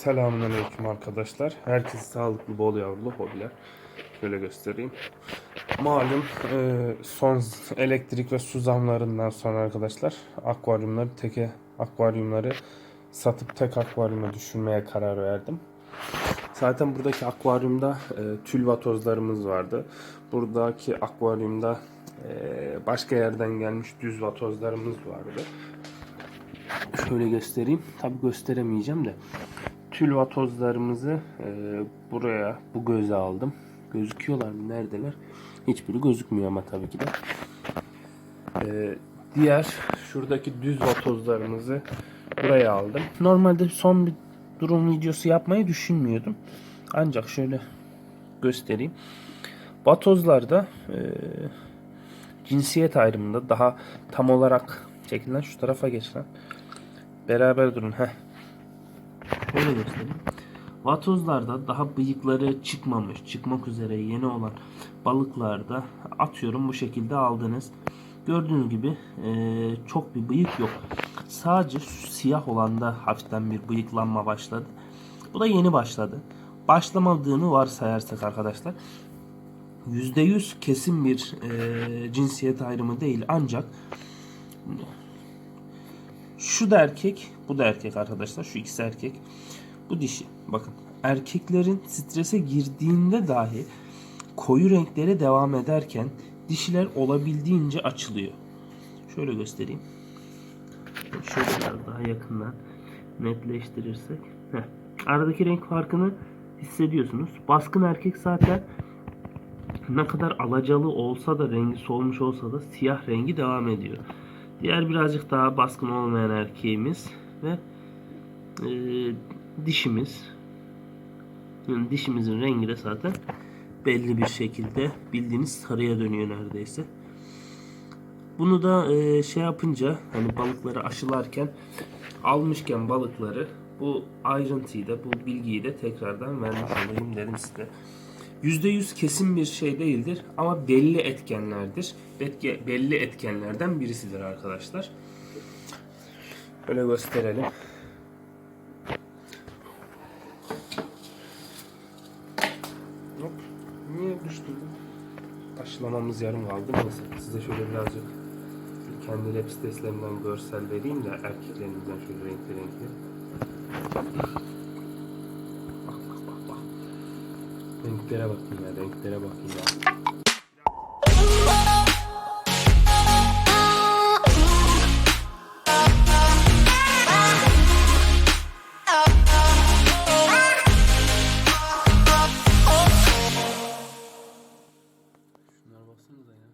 Selamünaleyküm arkadaşlar. Herkese sağlıklı, bol yavrulu hobiler. Şöyle göstereyim. Malum e, son elektrik ve su zamlarından sonra arkadaşlar akvaryumları teke akvaryumları satıp tek akvaryuma düşürmeye karar verdim. Zaten buradaki akvaryumda e, tülvatozlarımız vardı. Buradaki akvaryumda e, başka yerden gelmiş düz vatozlarımız vardı. Şöyle göstereyim. Tabi gösteremeyeceğim de. Tülvatozlarımızı e, buraya bu göze aldım. Gözüküyorlar mı? Neredeler? Hiçbiri gözükmüyor ama tabii ki de. E, diğer şuradaki düz vatozlarımızı buraya aldım. Normalde son bir durum videosu yapmayı düşünmüyordum. Ancak şöyle göstereyim. Vatozlarda e, cinsiyet ayrımında daha tam olarak çekilen şu tarafa geçilen beraber durun heh. Şöyle göstereyim. Vatozlarda daha bıyıkları çıkmamış, çıkmak üzere yeni olan balıklarda atıyorum bu şekilde aldınız. Gördüğünüz gibi eee, çok bir bıyık yok. Sadece siyah olanda hafiften bir bıyıklanma başladı. Bu da yeni başladı. Başlamadığını varsayarsak arkadaşlar %100 kesin bir eee, cinsiyet ayrımı değil ancak şu da erkek, bu da erkek arkadaşlar. Şu ikisi erkek. Bu dişi. Bakın erkeklerin strese girdiğinde dahi koyu renklere devam ederken dişiler olabildiğince açılıyor. Şöyle göstereyim. Şöyle biraz daha yakından netleştirirsek. Heh. Aradaki renk farkını hissediyorsunuz. Baskın erkek zaten ne kadar alacalı olsa da rengi solmuş olsa da siyah rengi devam ediyor. Diğer birazcık daha baskın olmayan erkeğimiz ve e, dişimiz. Yani dişimizin rengi de zaten belli bir şekilde bildiğiniz sarıya dönüyor neredeyse. Bunu da e, şey yapınca hani balıkları aşılarken almışken balıkları bu ayrıntıyı da bu bilgiyi de tekrardan vermiş olayım dedim size. %100 kesin bir şey değildir ama belli etkenlerdir. Etke, belli etkenlerden birisidir arkadaşlar. Öyle gösterelim. Hop. Niye düştü? Aşılamamız yarım kaldı. Neyse size şöyle birazcık kendi web siteslerinden görsel vereyim de erkeklerimizden şöyle renkli renkli. Renklere bakın ya renklere bakın ya. Şunlara baksanıza ya.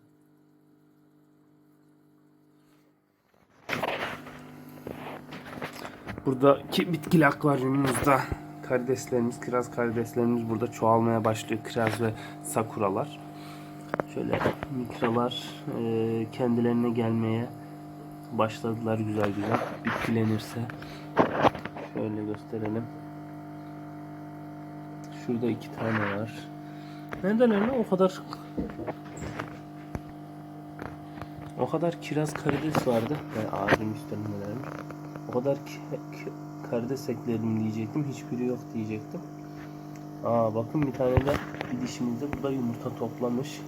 Buradaki bitkili akvaryumumuzda karideslerimiz, kiraz karideslerimiz burada çoğalmaya başlıyor. Kiraz ve sakuralar. Şöyle mikralar e, kendilerine gelmeye başladılar güzel güzel. Bitkilenirse şöyle gösterelim. Şurada iki tane var. Neden öyle? O kadar o kadar kiraz karides vardı. Yani ağacın üstündelermiş. O kadar ki, ki, karides ekledim diyecektim. Hiçbiri yok diyecektim. Aa bakın bir tane de bir dişimizde burada yumurta toplamış.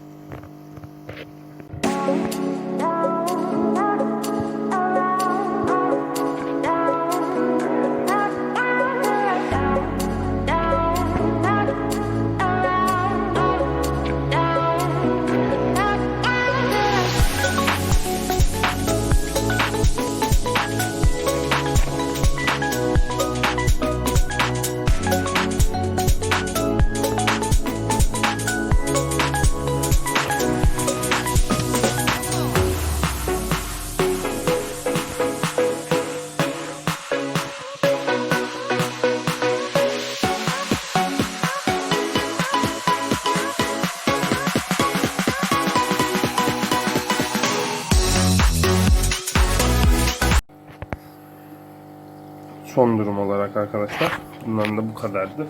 Son durum olarak arkadaşlar. Bunların da bu kadardı.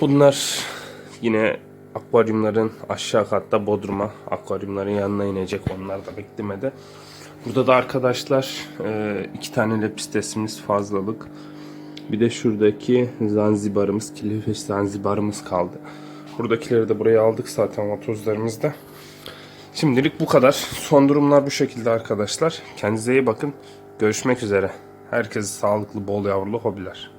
Bunlar yine akvaryumların aşağı katta bodruma akvaryumların yanına inecek. Onlar da beklemede. Burada da arkadaşlar e, iki tane lepistesimiz fazlalık. Bir de şuradaki Zanzibar'ımız, Kilifeş Zanzibar'ımız kaldı. Buradakileri de buraya aldık zaten vatozlarımızda. Şimdilik bu kadar. Son durumlar bu şekilde arkadaşlar. Kendinize iyi bakın. Görüşmek üzere. Herkese sağlıklı, bol yavrulu hobiler.